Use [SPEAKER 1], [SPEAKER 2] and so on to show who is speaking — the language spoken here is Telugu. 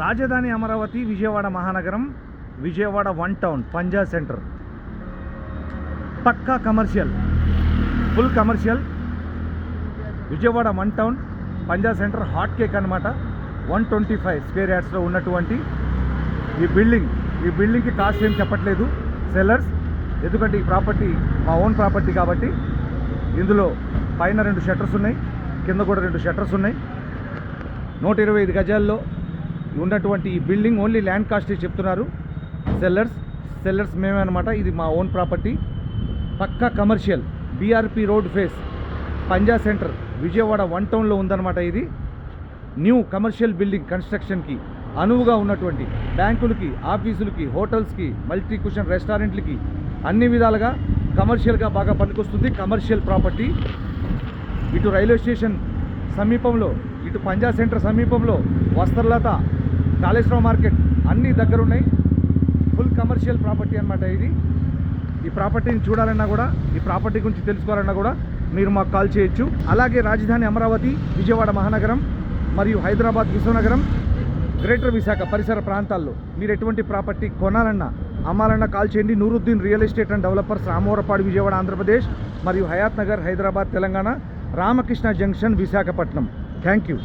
[SPEAKER 1] రాజధాని అమరావతి విజయవాడ మహానగరం Vijayawada one town Punjab centre. పక్కా commercial full commercial. Vijayawada one town Punjab centre hot cake అనమాట వన్ ట్వంటీ ఫైవ్ స్క్వేర్ యార్డ్స్లో ఉన్నటువంటి ఈ బిల్డింగ్. ఈ బిల్డింగ్కి కాస్ట్ ఏం చెప్పట్లేదు. సెల్లర్స్ ఎందుకంటే ఈ ప్రాపర్టీ మా ఓన్ ప్రాపర్టీ కాబట్టి ఇందులో పైన రెండు షట్టర్స్ ఉన్నాయి కింద కూడా రెండు షట్టర్స్ ఉన్నాయి. నూట ఇరవై ఐదు గజాల్లో ఉన్నటువంటి ఈ బిల్డింగ్ ఓన్లీ ల్యాండ్ కాస్ట్ చెప్తున్నారు. సెల్లర్స్ సెల్లర్స్ మేమే అనమాట ఇది మా ఓన్ ప్రాపర్టీ పక్కా commercial BRP road face Panja centre Vijayawada one టౌన్లో ఉందన్నమాట ఇది. న్యూ కమర్షియల్ బిల్డింగ్ కన్స్ట్రక్షన్కి అనువుగా ఉన్నటువంటి బ్యాంకులకి ఆఫీసులకి హోటల్స్కి మల్టీ కుషన్ రెస్టారెంట్లకి అన్ని విధాలుగా కమర్షియల్గా బాగా పనికొస్తుంది. కమర్షియల్ ప్రాపర్టీ ఇటు రైల్వే స్టేషన్ సమీపంలో ఇటు పంజా సెంటర్ సమీపంలో వస్త్రలత కాళేశ్వరం మార్కెట్ అన్నీ దగ్గర ఉన్నాయి ఫుల్ కమర్షియల్ ప్రాపర్టీ అన్నమాట ఇది. ఈ ప్రాపర్టీని చూడాలన్నా కూడా ఈ ప్రాపర్టీ గురించి తెలుసుకోవాలన్నా కూడా మీరు మాకు కాల్ చేయొచ్చు. అలాగే రాజధాని అమరావతి విజయవాడ మహానగరం మరియు హైదరాబాద్ విశ్వనగరం గ్రేటర్ విశాఖ పరిసర ప్రాంతాల్లో మీరు ఎటువంటి ప్రాపర్టీ కొనాలన్నా అమ్మాలన్నా కాల్ చేయండి. Nooruddin real estate and developers Ramavarappadu Vijayawada Andhra Pradesh మరియు Hayat Nagar Hyderabad Telangana Ramakrishna junction Visakhapatnam. Thank you